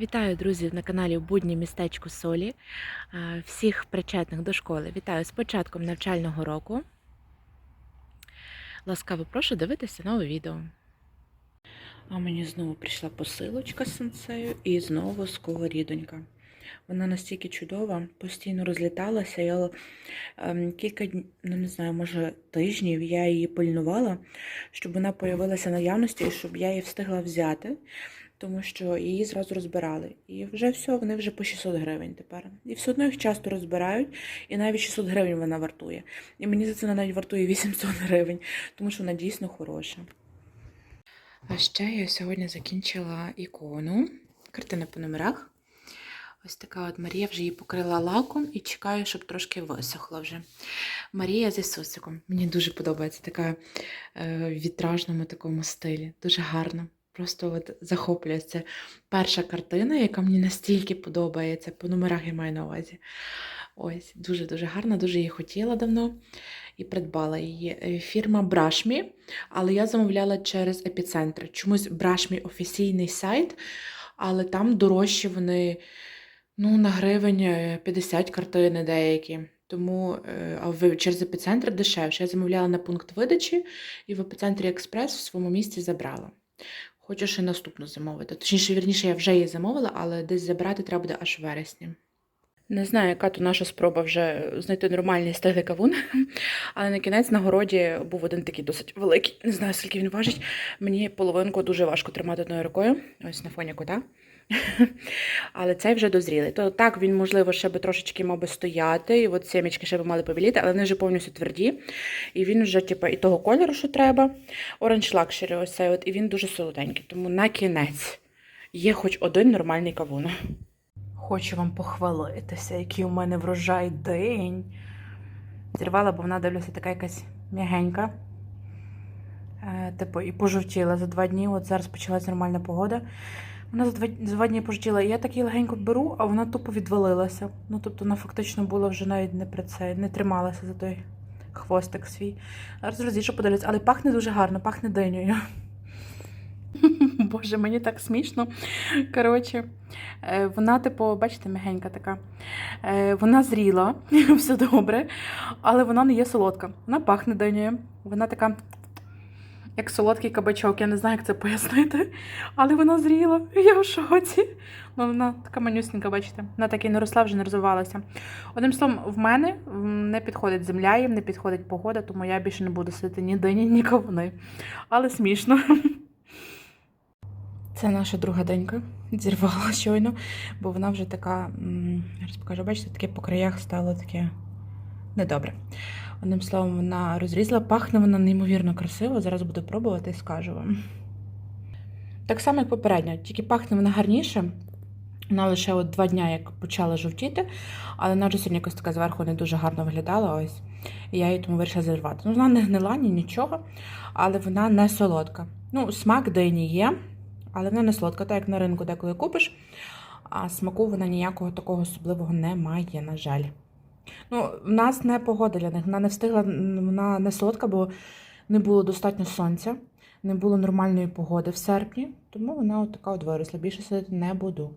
Вітаю, друзі, на каналі Будні містечку Солі. Е, Всіх причетних до школи. Вітаю з початком навчального року. Ласкаво прошу дивитися нове відео. А мені знову прийшла посилочка з сенсею і знову сковорідонька. Вона настільки чудова, постійно розліталася. Я ем, кілька ну не знаю, може тижнів я її пильнувала, щоб вона появилася наявності і щоб я її встигла взяти тому що її зразу розбирали. І вже все, вони вже по 600 гривень тепер. І все одно їх часто розбирають, і навіть 600 гривень вона вартує. І мені за це навіть вартує 800 гривень, тому що вона дійсно хороша. А ще я сьогодні закінчила ікону, картина по номерах. Ось така от Марія вже її покрила лаком і чекаю, щоб трошки висохла вже. Марія з Ісусиком. Мені дуже подобається така е, в вітражному такому стилі. Дуже гарно. Просто от захоплює. Це перша картина, яка мені настільки подобається. По номерах я маю на увазі. Ось, дуже-дуже гарна, дуже її хотіла давно і придбала її. Е, Фірма Брашмі, але я замовляла через епіцентр. Чомусь Брашмі офіційний сайт, але там дорожчі вони ну, на гривень е, 50 картини деякі. Тому е, а через епіцентр дешевше. Я замовляла на пункт видачі і в епіцентрі Експрес в своєму місці забрала. Хочу ще наступну замовити. Точніше, вірніше, я вже її замовила, але десь забрати треба буде аж в вересні. Не знаю, яка то наша спроба вже знайти нормальний стеглий кавун, але на кінець на городі був один такий досить великий. Не знаю, скільки він важить. Мені половинку дуже важко тримати одною рукою, ось на фоні кота. Але цей вже дозрілий. То так він, можливо, ще би трошечки мав би стояти, і от сімечки ще би мали повіліти, але вони вже повністю тверді. І він вже, типу, і того кольору, що треба. Orange Luxury, ось цей от, і він дуже солоденький. Тому на кінець є хоч один нормальний кавун. Хочу вам похвалитися, який у мене врожай день. Зірвала, бо вона дивлюся, така якась м'ягенька. Е, типу, і пожовтіла за два дні. От зараз почалась нормальна погода. Вона за два, за два дні пожовтіла. Я так її легенько беру, а вона тупо відвалилася. Ну, тобто вона фактично була вже навіть не при це, не трималася за той хвостик свій. Зараз розріжу, подивлюсь, але пахне дуже гарно, пахне динею. Боже, мені так смішно. Коротше, е, вона, типу, бачите, м'ягенька така. Е, Вона зріла, все добре, але вона не є солодка. Вона пахне динею. Вона така, як солодкий кабачок. Я не знаю, як це пояснити. Але вона зріла. Я в шоці. Ну, вона така манюсенька, бачите. Вона так і не росла, вже не розвивалася. Одним словом, в мене не підходить земля, їм не підходить погода, тому я більше не буду сидіти ні дині, ні кавуни. Але смішно. Це наша друга денька. Зірвала щойно, бо вона вже така, зараз покажу, бачите, таке по краях стало таке недобре. Одним словом, вона розрізала, пахне вона неймовірно красиво. Зараз буду пробувати і скажу вам. Так само, як попередньо, тільки пахне вона гарніше. Вона лише от два дня як почала жовтіти, але вона вже сьогодні якось така зверху не дуже гарно виглядала. Ось. І я її тому вирішила зірвати. Ну, вона не гнила, ні нічого, але вона не солодка. Ну, смак дині є, але вона не солодка, так як на ринку деколи купиш, а смаку вона ніякого такого особливого не має, на жаль. Ну, в нас не погода для них. Вона не встигла, вона не солодка, бо не було достатньо сонця, не було нормальної погоди в серпні, тому вона от така от виросла. Більше сидіти не буду.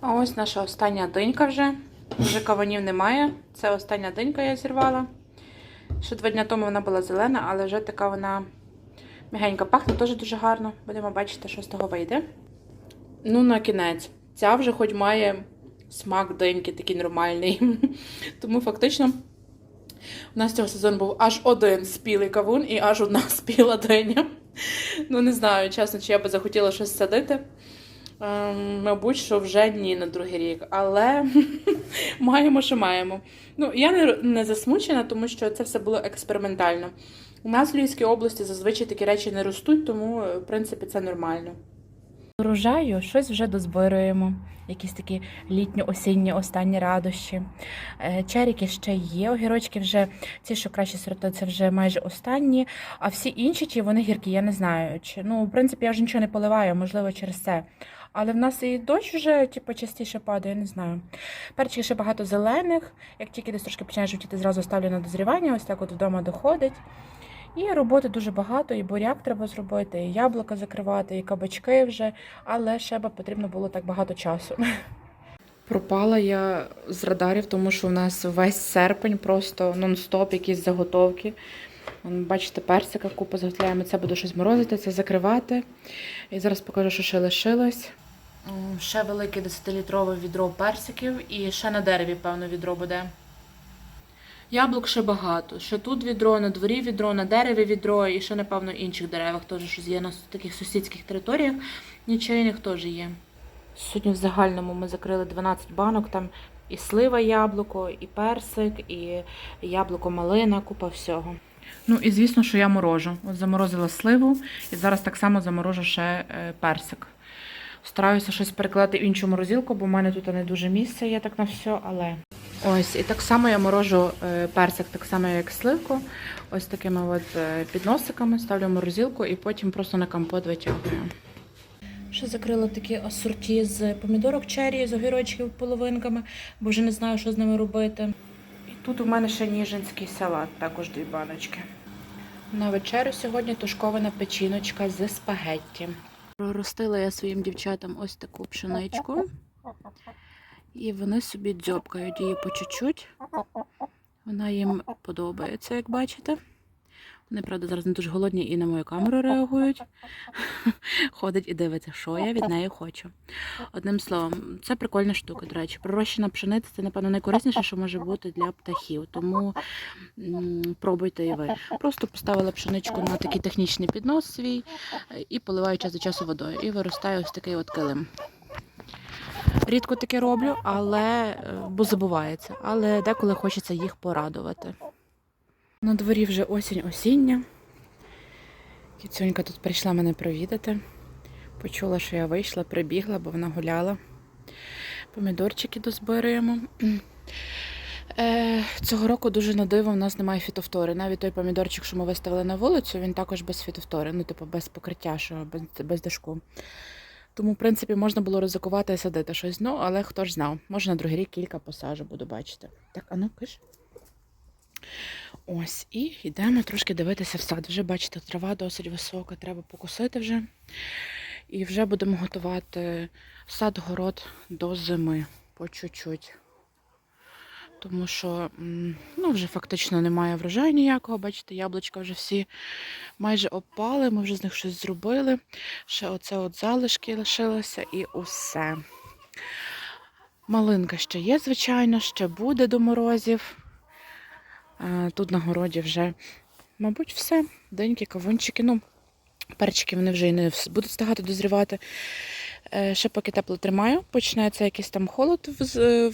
А ось наша остання динька вже. Вже каванів немає. Це остання динька я зірвала. Ще два дні тому вона була зелена, але вже така вона м'ягенька пахне, теж дуже гарно. Будемо бачити, що з того вийде. Ну, на кінець. Ця вже хоч має смак диньки такий нормальний. Тому фактично у нас цього сезону був аж один спілий кавун і аж одна спіла диня. Ну, не знаю, чесно, чи я би захотіла щось садити. Ем, мабуть, що вже ні на другий рік, але маємо, що маємо. Ну, я не, не засмучена, тому що це все було експериментально. У нас в Львівській області зазвичай такі речі не ростуть, тому, е, в принципі, це нормально. Урожаю щось вже дозбируємо. Якісь такі літньо-осінні останні радощі. Е, Черіки ще є, огірочки вже ті, що краще сорти, це вже майже останні. А всі інші ті вони гіркі, я не знаю. Чи ну, в принципі, я вже нічого не поливаю, можливо, через це. Але в нас і дощ вже типу, частіше падає, не знаю. Перчиків ще багато зелених. Як тільки десь трошки починає жовтіти, зразу ставлю на дозрівання, ось так от вдома доходить. І роботи дуже багато, і буряк треба зробити, і яблука закривати, і кабачки вже, але ще би потрібно було так багато часу. Пропала я з радарів, тому що у нас весь серпень просто нон-стоп, якісь заготовки. Бачите, персика купа заготовляємо. Це буду щось морозити, це закривати. І зараз покажу, що ще лишилось. Ще велике 10-літрове відро персиків і ще на дереві, певно, відро буде. Яблук ще багато. Ще тут відро, на дворі відро, на дереві відро і ще, напевно, інших деревах теж щось є на таких сусідських територіях. Нічийних теж є. Сьогодні в загальному ми закрили 12 банок, там і слива яблуко, і персик, і яблуко малина, купа всього. Ну і звісно, що я морожу. От заморозила сливу і зараз так само заморожу ще е, персик. Стараюся щось перекладати в іншу морозилку, бо в мене тут не дуже місце є так на все, але. Ось, і так само я морожу е, персик, так само як сливку. Ось такими от е, підносиками ставлю в морозилку і потім просто на компот витягую. Ще закрила такі асорті з помідорок черрі, з огірочків половинками, бо вже не знаю, що з ними робити. І тут у мене ще ніжинський салат, також дві баночки. На вечерю сьогодні тушкована печіночка з спагетті. Проростила я своїм дівчатам ось таку пшеничку. І вони собі дзьобкають її по чуть-чуть. Вона їм подобається, як бачите. Вони, правда, зараз не дуже голодні і на мою камеру реагують. Ходить і дивиться, що я від неї хочу. Одним словом, це прикольна штука, до речі. Пророщена пшениця це, напевно, найкорисніше, що може бути для птахів. Тому пробуйте і ви. Просто поставила пшеничку на такий технічний піднос свій е, і поливаю час до часу водою. І виростає ось такий от килим. Рідко таке роблю, але е, бо забувається. Але деколи хочеться їх порадувати. На дворі вже осінь осіння. Кіцюнька тут прийшла мене провідати. Почула, що я вийшла, прибігла, бо вона гуляла. Помідорчики дозбираємо. Е, цього року дуже на диво в нас немає фітофтори. Навіть той помідорчик, що ми виставили на вулицю, він також без фітофтори, ну, типу, без покриття, що без, без дашку. Тому, в принципі, можна було ризикувати і садити щось. Ну, але хто ж знав, може на другий рік кілька посажу, буду бачити. Так, а ну киш. Ось, і йдемо трошки дивитися в сад. Вже бачите, трава досить висока, треба покусити вже. І вже будемо готувати сад-город до зими по чуть-чуть. Тому що ну, вже фактично немає врожаю ніякого. Бачите, яблучка вже всі майже опали, ми вже з них щось зробили. Ще оце от залишки лишилося і усе. Малинка ще є, звичайно, ще буде до морозів. Е, Тут на городі вже, мабуть, все. Деньки, кавунчики. Ну, перчики вони вже і не будуть встигати дозрівати. Е, Ще поки тепло тримаю, почнеться якийсь там холод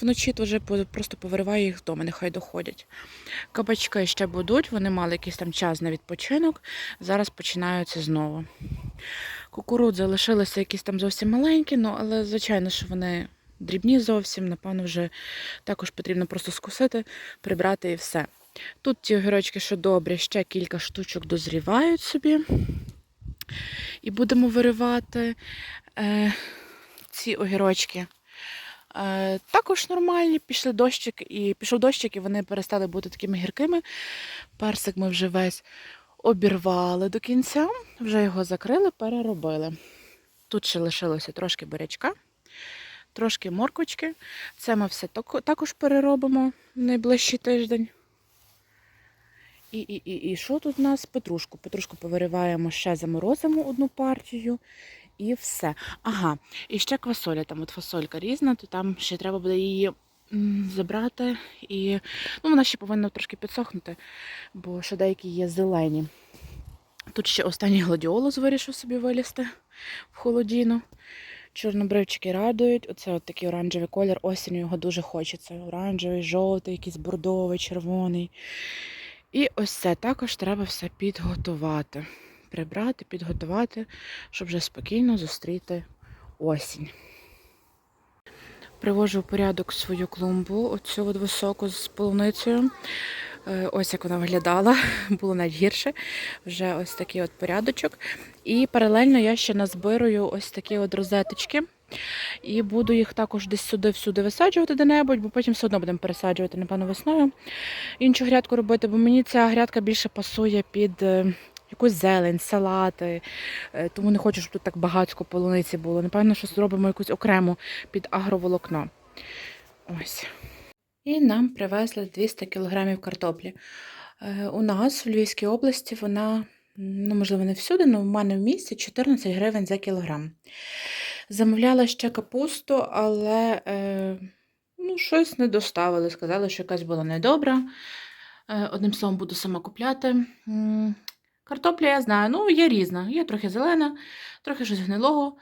вночі, то вже просто повириваю їх вдома, нехай доходять. Кабачки ще будуть, вони мали якийсь там час на відпочинок. Зараз починаються знову. Кукурудзи залишилися якісь там зовсім маленькі, ну, але звичайно, що вони дрібні зовсім, напевно, вже також потрібно просто скусити, прибрати і все. Тут ті огірочки, що добрі, ще кілька штучок дозрівають собі. І будемо виривати е, ці огірочки. Е, також нормальні, пішли дощик, і пішов дощик, і вони перестали бути такими гіркими. Персик ми вже весь обірвали до кінця, вже його закрили, переробили. Тут ще лишилося трошки бурячка, трошки морквочки. Це ми все також переробимо в найближчий тиждень. І, і, і, і що тут у нас? Петрушку. Петрушку повириваємо, ще заморозимо одну партію. І все. Ага, і ще квасоля, там от фасолька різна, то там ще треба буде її забрати. І ну, вона ще повинна трошки підсохнути, бо ще деякі є зелені. Тут ще останній гладіолус вирішив собі вилізти в холодіну. Чорнобривчики радують. Оце от такий оранжевий колір. Осінню його дуже хочеться. Оранжевий, жовтий, якийсь бордовий, червоний. І ось це також треба все підготувати. Прибрати, підготувати, щоб вже спокійно зустріти осінь. Привожу в порядок свою клумбу, оцю от високу з полуницею. Е, Ось як вона виглядала, було навіть гірше. Вже ось такий от порядочок. І паралельно я ще назбирую ось такі от розеточки. І буду їх також десь сюди-всюди висаджувати де-небудь, бо потім все одно будемо пересаджувати, напевно, весною. Іншу грядку робити, бо мені ця грядка більше пасує під е, якусь зелень, салати. Е, Тому не хочу, щоб тут так багатько полуниці було. Напевно, що зробимо якусь окрему під агроволокно. Ось. І нам привезли 200 кг картоплі. Е, У нас в Львівській області вона, ну, можливо, не всюди, але в мене в місті 14 гривень за кілограм. Замовляла ще капусту, але е, ну, щось не доставили. Сказали, що якась була недобра. Е, одним словом, буду сама купляти. Картопля, я знаю, ну, є різна. Є трохи зелена, трохи щось гнилого.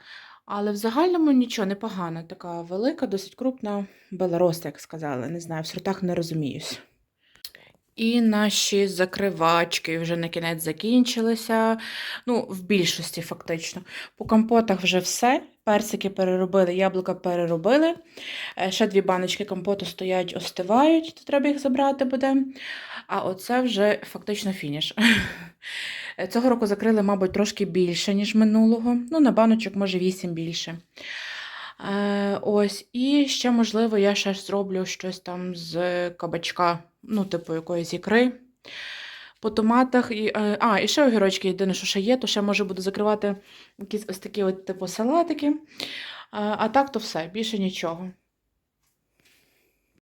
Але в загальному нічого непогано. Така велика, досить крупна белорос, як сказали. Не знаю, в сортах не розуміюсь. І наші закривачки вже на кінець закінчилися. Ну, в більшості фактично. По компотах вже все. Персики переробили, яблука переробили. Е, Ще дві баночки компоту стоять, остивають, то треба їх забрати буде. А оце вже фактично фініш. Е, Цього року закрили, мабуть, трошки більше, ніж минулого. Ну, на баночок, може, 8 більше. Е, ось, і ще, можливо, я ще зроблю щось там з кабачка, ну, типу, якоїсь ікри. По томатах. І, е, а, і ще огірочки, єдине, що ще є, то ще може буду закривати якісь ось такі от, типу, салатики. А, а так то все, більше нічого.